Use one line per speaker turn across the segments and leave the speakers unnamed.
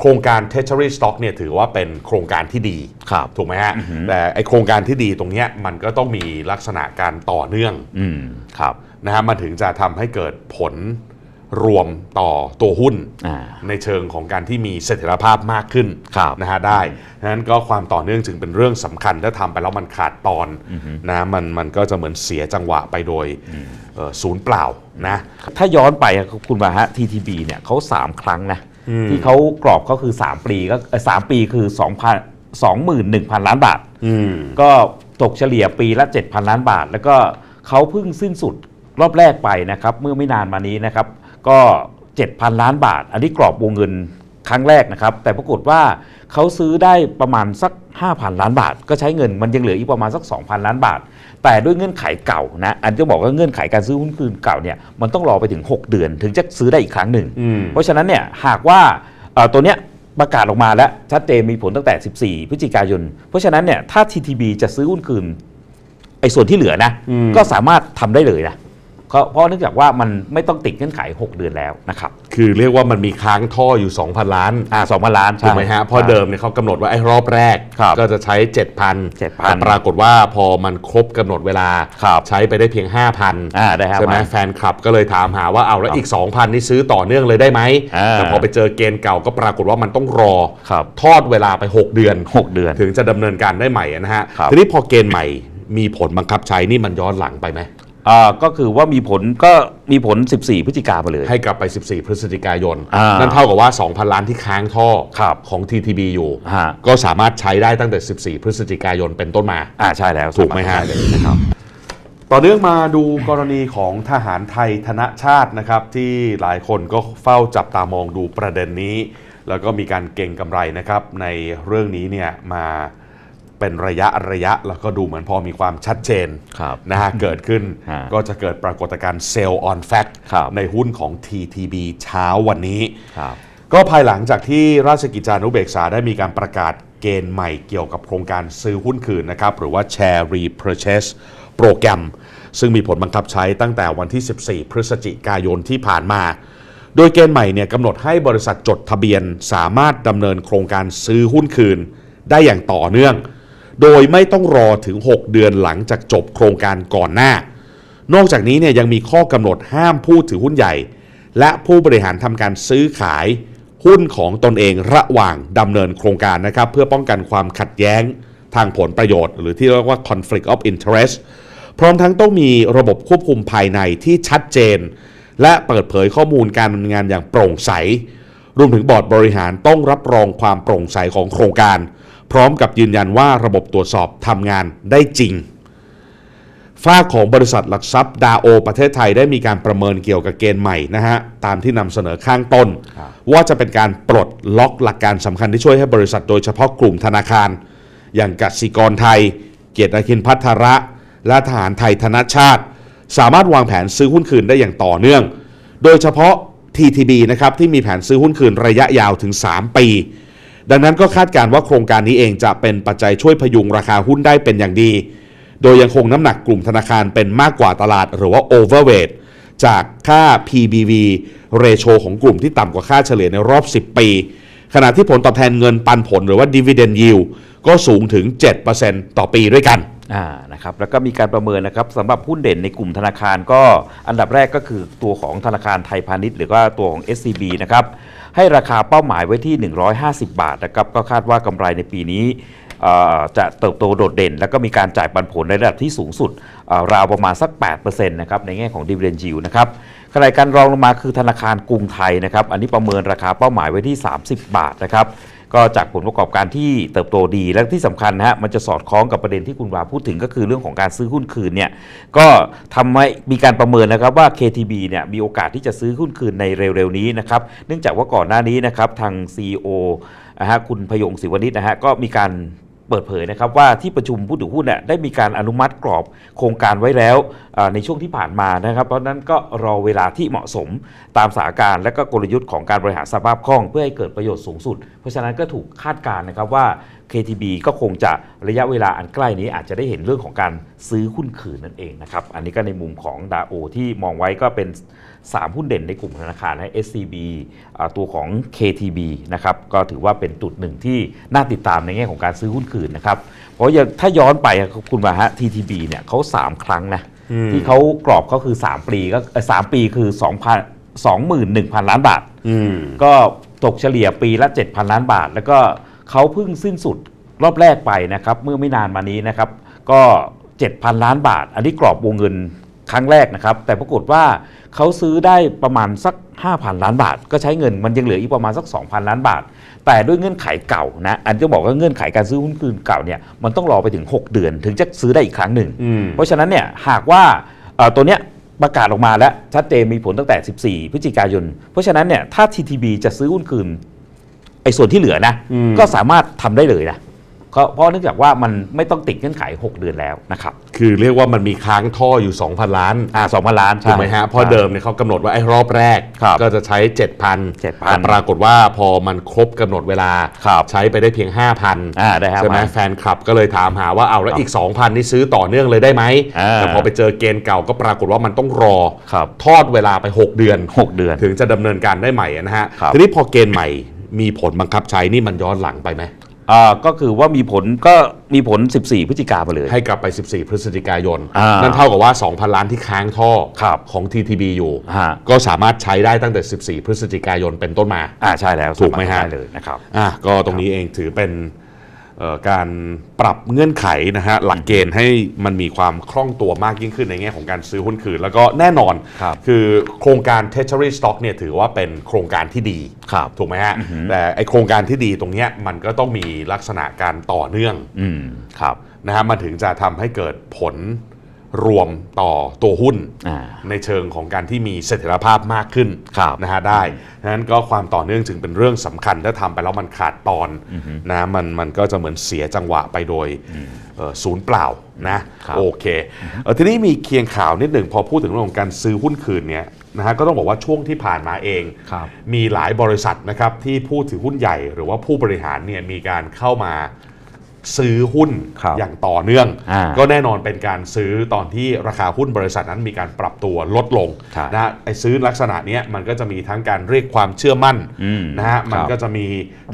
โครงการ Treasury Stock เนี่ยถือว่าเป็นโครงการที่ดี
ครับ
ถูกไหมฮะแต่ไอโครงการที่ดีตรงเนี้ยมันก็ต้องมีลักษณะการต่อเนื่อง
อืมครับ
นะฮะมันถึงจะทำให้เกิดผลรวมต่อตัวหุ้น
อ่า
ในเชิงของการที่มีเสถียรภาพมากขึ้น
ครับ
นะฮะได้ดังนั้นก็ความต่อเนื่องจึงเป็นเรื่องสำคัญถ้าทำไปแล้วมันขาดตอนนะมันมันก็จะเหมือนเสียจังหวะไปโดยเอ่อศูนย์เปล่านะ
ถ้าย้อนไปอะคุณมาฮะ TTB เนี่ยเขา3 ครั้งนะ ที่เขากรอบก็คือ 3 ปีก็เอ่อสามปีคือ 2,000 21,000ล้านบาท
อืม
ก็ตกเฉลี่ยปีละ 7,000 ล้านบาท แล้วก็เขาเพิ่งสิ้นสุดรอบแรกไปนะครับ เมื่อไม่นานมานี้นะครับ ก็ 7,000 ล้านบาท อันนี้กรอบวงเงิน ครั้งแรกนะครับ แต่ปรากฏว่าเขาซื้อได้ประมาณสัก 5,000 ล้านบาท ก็ใช้เงินมันยังเหลืออีกประมาณสัก 2,000 ล้านบาท แต่ด้วยเงื่อนไขเก่านะอันที่บอกว่าเงื่อนไขการซื้อหุ้นคืนเก่าเนี่ยมันต้องรอไปถึง 6 เดือนถึงจะซื้อได้อีกครั้งหนึ่ง
อืม
เพราะฉะนั้นเนี่ยหากว่าเอ่อตัวเนี้ยประกาศออกมาแล้วชัดเจนมีผลตั้งแต่ 14 พฤศจิกายน เพราะฉะนั้นเนี่ยถ้า TTB จะซื้อหุ้นคืนไอ้ส่วนที่เหลือนะ
อืม
ก็สามารถทำได้เลยนะ เพราะเพราะเนื่องจากว่ามันไม่ต้องติดเงื่อนไข 6 เดือนแล้วนะครับ
คือเรียกว่ามันมีค้างท่ออยู่ 2,000 ล้าน
อ่าสองพันล้าน
ถูกไหมฮะเพราะเดิมเนี่ยเขากำหนดว่าไอ้รอบแรก
ครับ
ก็จะใช้ 7,000
7,000
แต่ปรากฏว่าพอมันครบกำหนดเวลา
ครับ
ใช้ไปได้เพียง 5,000
อ่าได้ครับ
ใช่ไหมแฟนคลับก็เลยถามหาว่าเอาแล้วอีก 2,000 นี่ซื้อต่อเนื่องเลยได้ไหม
อ่า
แต่พอไปเจอเกณฑ์เก่าก็ปรากฏว่ามันต้องรอ
ครับ
ทอดเวลาไป 6 เดือน
หกเดือน
ถึงจะดำเนินการได้ใหม่นะฮะ
ครับ
ทีนี้พอเกณฑ์ใหม่มีผลบังคับใช้นี่มันย้อนหลังไปไหม
อ่าก็คือว่ามีผลก็มีผล 14 พฤศจิกาไปเลย
ให้กลับไป 14 พฤศจิกายน
อ่านั่
นั่นเท่ากับว่า 2,000 ล้านที่ค้างท่อ
ครับ
ของ TTB อยู่
ฮะ
ก็สามารถใช้ได้ตั้งแต่ 14 พฤศจิกายนเป็นต้นมา
อ่าใช่แล้ว
ถูกไหมฮะ
สาารถทำด้เลยนะครับ
ต่อเนื่องมาดูกรณีของทหารไทยธนชาตินะครับ ที่หลายคนก็เฝ้าจับตามองดูประเด็นนี้ แล้วก็มีการเก่งกำไรนะครับ ในเรื่องนี้เนี่ยมา เป็นระยะระยะแล้วก็ดูเหมือนพอมีความชัดเจน
ครับ
นะฮะเกิดขึ้น
ฮะ
ก็จะเกิดปรากฏการณ์เซลล์ออนแฟก
ครับ
ในหุ้นของ TTB เช้าวันนี้
ครับ
ก็ภายหลังจากที่ราชกิจจานุเบกษาได้มีการประกาศเกณฑ์ใหม่เกี่ยวกับโครงการซื้อหุ้นคืนนะครับ หรือว่า Share Repurchase โปรแกรม ซึ่งมีผลบังคับใช้ตั้งแต่วันที่ 14 พฤศจิกายนที่ผ่านมา โดยเกณฑ์ใหม่เนี่ยกำหนดให้บริษัทจดทะเบียนสามารถดำเนินโครงการซื้อหุ้นคืน ได้อย่างต่อเนื่อง โดยไม่ต้องรอถึง 6 เดือนหลังจากจบโครงการก่อนหน้า นอกจากนี้เนี่ยยังมีข้อกำหนดห้ามผู้ถือหุ้นใหญ่ และผู้บริหารทำการซื้อขายหุ้นของตนเองระหว่างดำเนินโครงการนะครับเพื่อป้องกันความขัดแย้งทางผลประโยชน์ หรือที่เรียกว่า conflict of interest พร้อมทั้งต้องมีระบบควบคุมภายในที่ชัดเจน และเปิดเผยข้อมูลการดำเนินงานอย่างโปร่งใส รวมถึงบอร์ดบริหารต้องรับรองความโปร่งใสของโครงการ พร้อมกับยืนยันว่าระบบตรวจสอบทำงานได้จริงฝ้ากของบริษัทหลักทรัพย์ดาโอ ประเทศไทยได้มีการประเมินเกี่ยวกับเกณฑ์ใหม่นะฮะ ตามที่นำเสนอข้างต้น
ครับ
ว่าจะเป็นการปลดล็อกหลักการสำคัญที่ช่วยให้บริษัทโดยเฉพาะกลุ่มธนาคาร อย่างกสิกรไทย เกียรติอาคินพัทระ และทหารไทยธนชาติ สามารถวางแผนซื้อหุ้นคืนได้อย่างต่อเนื่อง โดยเฉพาะ TTB นะครับที่มีแผนซื้อหุ้นคืนระยะยาวถึง 3 ปี ดังนั้นก็คาดการณ์ว่าโครงการนี้เองจะเป็นปัจจัยช่วยพยุงราคาหุ้นได้เป็นอย่างดี โดยยังคงน้ำหนักกลุ่มธนาคารเป็นมากกว่าตลาดหรือว่า overweight จากค่า PBV ratio ของกลุ่มที่ต่ำกว่าค่าเฉลี่ยในรอบ 10 ปี ขณะที่ผลตอบแทนเงินปันผลหรือว่า dividend yield ก็สูงถึง 7%ต่อปีด้วยกัน
อ่านะครับแล้วก็มีการประเมินนะครับสำหรับหุ้นเด่นในกลุ่มธนาคารก็อันดับแรกก็คือตัวของธนาคารไทยพาณิชย์หรือว่าตัวของ SCB นะครับ ให้ราคาเป้าหมายไว้ที่ 150 บาทนะครับก็คาดว่ากำไรในปีนี้จะเติบโตโดดเด่น แล้วก็มีการจ่ายปันผลในระดับที่สูงสุดราวประมาณสัก 8%นะครับในแง่ของดีเว d e n d yield นะครับขณะการรองลงมาคือธนาคารกรุงไทยนะครับอันนี้ประเมินราคาเป้าหมายไว้ที่ 30 บาทนะครับ ก็จากผลประกอบการที่เติบโตดีและที่สำคัญนะฮะมันจะสอดคล้องกับประเด็นที่คุณวาพูดถึงก็คือเรื่องของการซื้อหุ้นคืนเนี่ยก็ทำให้มีการประเมินนะครับว่า KTB เนี่ยมีโอกาสที่จะซื้อหุ้นคืนในเร็วๆนี้นะครับเนื่องจากว่าก่อนหน้านี้นะครับทาง CEO นะฮะคุณพยงศิวนิชนะฮะก็มีการเปิดเผยนะครับว่าที่ประชุมผู้ถือหุ้นเนี่ยได้มีการอนุมัติกรอบโครงการไว้แล้ว ในช่วงที่ผ่านมานะครับ เพราะนั้นก็รอเวลาที่เหมาะสมตามสถานการณ์และก็กลยุทธ์ของการบริหารสภาพคล่อง เพื่อให้เกิดประโยชน์สูงสุด เพราะฉะนั้นก็ถูกคาดการณ์นะครับว่า KTB ก็คงจะระยะเวลาอันใกล้นี้อาจจะได้เห็นเรื่องของการซื้อหุ้นคืนนั่นเองนะครับ อันนี้ก็ในมุมของดาโอที่มองไว้ก็เป็น 3 หุ้นเด่นในกลุ่มธนาคารนะ SCB ตัวของ KTB นะครับก็ถือว่าเป็นจุดหนึ่งที่น่าติดตามในแง่ของการซื้อหุ้นคืนนะครับ เพราะถ้าย้อนไปคุณมาฮะ TTB เนี่ยเขา3 ครั้งนะ ที่เขากรอบเขาคือ 3 ปีก็เอ่อ3ปีคือ 2,000 21,000 ล้านบาท
อืม
ก็ตกเฉลี่ยปีละ 7,000 ล้านบาท แล้วก็เขาเพิ่งสิ้นสุดรอบแรกไปนะครับ เมื่อไม่นานมานี้นะครับ ก็ 7,000 ล้านบาท อันนี้กรอบวงเงิน ครั้งแรกนะครับ แต่ปรากฏว่าเขาซื้อได้ประมาณสัก 5,000 ล้านบาท ก็ใช้เงินมันยังเหลืออีกประมาณสัก 2,000 ล้านบาท แต่ด้วยเงื่อนไขเก่านะอันที่บอกว่าเงื่อนไขการซื้อหุ้นคืนเก่าเนี่ยมันต้องรอไปถึง 6 เดือนถึงจะซื้อได้อีกครั้งหนึ่ง
อืม
เพราะฉะนั้นเนี่ยหากว่าเอ่อตัวเนี้ยประกาศออกมาแล้วชัดเจนมีผลตั้งแต่ 14 พฤศจิกายน เพราะฉะนั้นเนี่ยถ้า TTB จะซื้อหุ้นคืนไอ้ส่วนที่เหลือนะ
อืม
ก็สามารถทำได้เลยนะ เพราะเพราะเนื่องจากว่ามันไม่ต้องติดเงื่อนไข 6 เดือนแล้วนะครับ
คือเรียกว่ามันมีค้างท่ออยู่ 2,000 ล้าน
อ่าสองพันล้าน
ถูกไหมฮะเพราะเดิมเนี่ยเขากำหนดว่าไอ้รอบแรก
ครับ
ก็จะใช้ 7,000
7,000
แต่ปรากฏว่าพอมันครบกำหนดเวลา
ครับ
ใช้ไปได้เพียง 5,000
อ่าได้ครับ
ใช่ไหม
มา
แฟนคลับก็เลยถามหาว่าเอาแล้ว
ครับ
อีก 2,000 นี่ซื้อต่อเนื่องเลยได้ไหม
อ่า
แต่พอไปเจอเกณฑ์เก่าก็ปรากฏว่ามันต้องรอ
ครับ
ทอดเวลาไป 6 เดือน
หกเดือน
ถึงจะดำเนินการได้ใหม่นะฮะ
ครับ
ทีนี้พอเกณฑ์ใหม่มีผลบังคับใช้นี่มันย้อนหลังไปไหม
อ่าก็คือว่ามีผลก็มีผล 14 พฤศจิกาไปเลย
ให้กลับไป 14 พฤศจิกายน
อ่านั่
นั่นเท่ากับว่า 2,000 ล้านที่ค้างท่อ
ครับ
ของ TTB อยู่
ฮะ
ก็สามารถใช้ได้ตั้งแต่ 14 พฤศจิกายนเป็นต้นมา
อ่าใช่แล้ว
ถูกไหมฮะ
สาารถได้เลยนะครับ
อะก็ตรงนี้เองถือเป็นเอ่อ การปรับเงื่อนไขนะฮะหลักเกณฑ์ให้มันมีความคล่องตัวมากยิ่งขึ้นในแง่ของการซื้อหุ้นคืน แล้วก็แน่นอน
ครับ
คือโครงการ Treasury Stock เนี่ยถือว่าเป็นโครงการที่ดี
ครับ
ถูกไหมฮะแต่ไอโครงการที่ดีตรงเนี้ยมันก็ต้องมีลักษณะการต่อเนื่อง
อืมครับ
นะฮะมันถึงจะทำให้เกิดผล รวมต่อตัวหุ้น
อ่า
ในเชิงของการที่มีเสถียรภาพมากขึ้น
ครับ
นะฮะได้ดังนั้นก็ความต่อเนื่องจึงเป็นเรื่องสำคัญถ้าทำไปแล้วมันขาดตอนนะมันมันก็จะเหมือนเสียจังหวะไปโดยเอ่อศูนย์เปล่านะครับโอเคเอ่อทีนี้มีเคียงข่าวนิดหนึ่งพอพูดถึงเรื่องของการซื้อหุ้นคืนเนี่ยนะฮะก็ต้องบอกว่าช่วงที่ผ่านมาเอง
ครับ
มีหลายบริษัทนะครับที่ผู้ถือหุ้นใหญ่หรือว่าผู้บริหารเนี่ยมีการเข้ามา ซื้อหุ้น
ครับ
อย่างต่อเนื่อง
อ่า
ก็แน่นอนเป็นการซื้อตอนที่ราคาหุ้นบริษัทนั้นมีการปรับตัวลดลง
ใช่
นะฮะไอ้ซื้อลักษณะเนี้ยมันก็จะมีทั้งการเรียกความเชื่อมั่น
อืม
นะฮะมัน
ครับ
ก็จะมี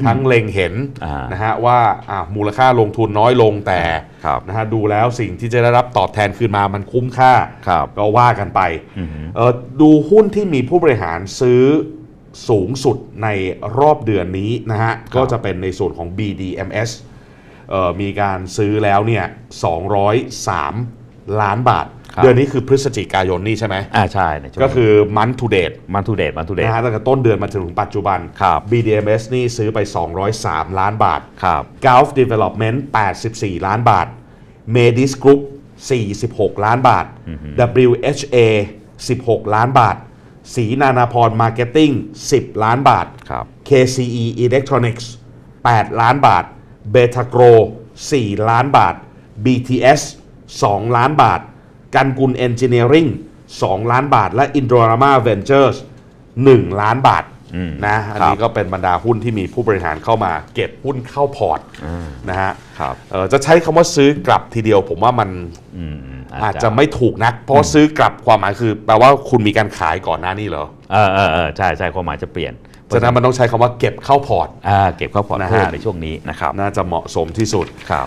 ทั้งเล็งเห็น
อ่าน
นะฮะว่าอ่ามูลค่าลงทุนน้อยลงแต่
ครับ
นะฮะดูแล้วสิ่งที่จะได้รับตอบแทนคืนมามันคุ้มค่า
ครับ
ก็ว่ากันไปเอ่อดูหุ้นที่มีผู้บริหารซื้อสูงสุดในรอบเดือนนี้นะฮะก็จะเป็นในส่วนของ BDMs เอ่อ มีการซื้อแล้วเนี่ย203 ล้านบาท
ครับ
เดือนนี้คือพฤศจิกายนนี่ใช่ไหม
อ่าใช่ในช่วง
ก็คือ month to date
มันทูเดตมันทูเดต
นะฮะตั้งแต่ต้นเดือนมาจนถึงปัจจุบัน
ครับ
BDMs นี่ซื้อไป 203 ล้านบาท
ครับ
Gulf Development 84 ล้านบาท Medis Group 46 ล้านบาท WHA 16 ล้านบาท สีนานาพร Marketing 10 ล้านบาท
ครับ
KCE Electronics 8 ล้านบาท Beta g r o 4ล้านบาท BTS 2 ล้านบาท กันกุล Engineering 2ล้านบาท และ Indorama Ventures 1 ล้านบาทนะอันนี้ก็เป็นบรรดาหุ้นที่มีผู้บริหารเข้ามา เก็บหุ้นเข้าพอร์ตนะฮะ
ครับ
เอ่อจะใช้คำว่าซื้อกลับทีเดียว ผมว่ามัน
อืม
อาจจะไม่ถูกนัก เพราะว่าซื้อกลับความหมายคือ แปลว่าคุณมีการขายก่อนหน้านี้เหรอ
เออเออเออใช่ใช่ความหมายจะเปลี่ยน
ฉะนั้นมันต้องใช้คำว่าเก็บเข้าพอร์ต
อ่าเก็บเข้าพอร์ต
นะฮะ
เพิ่มในช่วงนี้นะครับ
น่าจะเหมาะสมที่สุด
ครับ